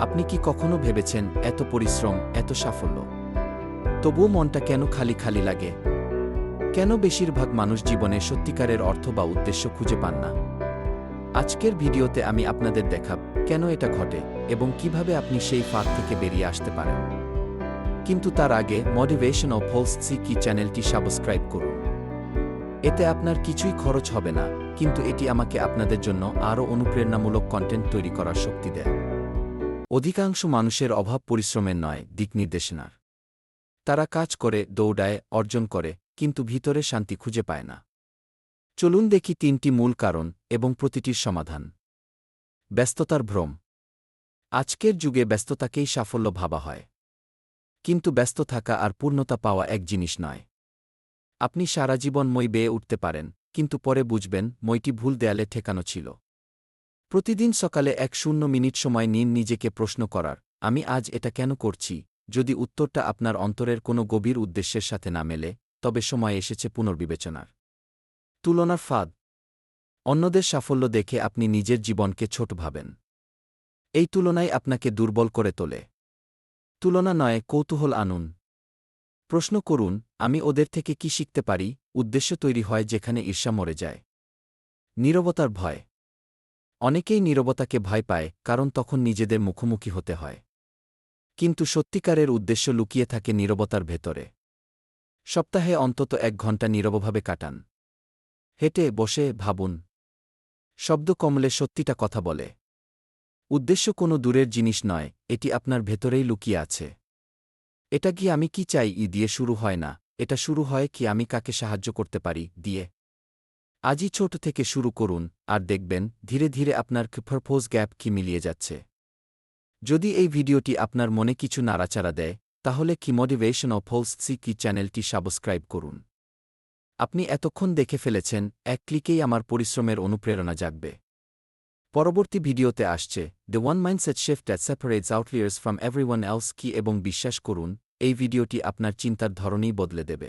আপনি কি কখনো ভেবেছেন এত পরিশ্রম, এত সাফল্য? তবুও মনটা কেন খালি খালি লাগে? কেন বেশিরভাগ মানুষ জীবনে সত্যিকারের অর্থ বা উদ্দেশ্য খুঁজে পান না? আজকের ভিডিওতে আমি আপনাদের দেখাব কেন এটা ঘটে এবং কীভাবে আপনি সেই ফাঁদ থেকে বেরিয়ে আসতে পারেন। কিন্তু তার আগে মোটিভেশন ও ফলস কি চ্যানেলটি সাবস্ক্রাইব করুন। এতে আপনার কিছুই খরচ হবে না, কিন্তু এটি আমাকে আপনাদের জন্য আরও অনুপ্রেরণামূলক কন্টেন্ট তৈরি করার শক্তি দেয়। অধিকাংশ মানুষের অভাব পরিশ্রমের নয়, দিক নির্দেশনার। তারা কাজ করে, দৌড়ায়, অর্জন করে, কিন্তু ভিতরে শান্তি খুঁজে পায় না। চলুন দেখি তিনটি মূল কারণ এবং প্রতিটির সমাধান। ব্যস্ততার ভ্রম। আজকের যুগে ব্যস্ততাকেই সাফল্য ভাবা হয়। কিন্তু ব্যস্ত থাকা আর পূর্ণতা পাওয়া এক জিনিস নয়। আপনি সারা জীবন মই বেয়ে উঠতে পারেন, কিন্তু পরে বুঝবেন, মইটি ভুল দেয়ালে ঠেকানো ছিল। প্রতিদিন সকালে এক শূন্য মিনিট সময় নিন নিজেকে প্রশ্ন করার, আমি আজ এটা কেন করছি? যদি উত্তরটা আপনার অন্তরের কোনো গভীর উদ্দেশ্যের সাথে না মেলে, তবে সময় এসেছে পুনর্বিবেচনার। তুলনার ফাঁদ। অন্যদের সাফল্য দেখে আপনি নিজের জীবনকে ছোট ভাবেন। এই তুলনায় আপনাকে দুর্বল করে তোলে। তুলনা নয়, কৌতূহল আনুন। প্রশ্ন করুন, আমি ওদের থেকে কি শিখতে পারি? উদ্দেশ্য তৈরি হয় যেখানে ঈর্ষা মরে যায়। নীরবতার ভয়। অনেকেই নীরবতাকে ভয় পায়, কারণ তখন নিজেদের মুখোমুখি হতে হয়। কিন্তু সত্যিকারের উদ্দেশ্য লুকিয়ে থাকে নীরবতার ভেতরে। সপ্তাহে অন্তত এক ঘণ্টা নীরবভাবে কাটান। হেঁটে, বসে, ভাবুন। শব্দ কমলে সত্যিটা কথা বলে। উদ্দেশ্য কোনো দূরের জিনিস নয়, এটি আপনার ভেতরেই লুকিয়ে আছে। এটা কি আমি কি চাই ই দিয়ে শুরু হয় না, এটা শুরু হয় কি আমি কাকে সাহায্য করতে পারি, দিয়ে। আজই ছোট থেকে শুরু করুন আর দেখবেন ধীরে ধীরে আপনার পারপোজ গ্যাপ কি মিলিয়ে যাচ্ছে। যদি এই ভিডিওটি আপনার মনে কিছু নাড়াচাড়া দেয়, তাহলে কি মোটিভেশন ও ফলস সি কি চ্যানেলটি সাবস্ক্রাইব করুন। আপনি এতক্ষণ দেখে ফেলেছেন, এক ক্লিকেই আমার পরিশ্রমের অনুপ্রেরণা জাগবে। পরবর্তী ভিডিওতে আসছে the one mindset shift that separates outliers from everyone else কি এবং বিশ্বাস করুন, এই ভিডিওটি আপনার চিন্তার ধরনেই বদলে দেবে।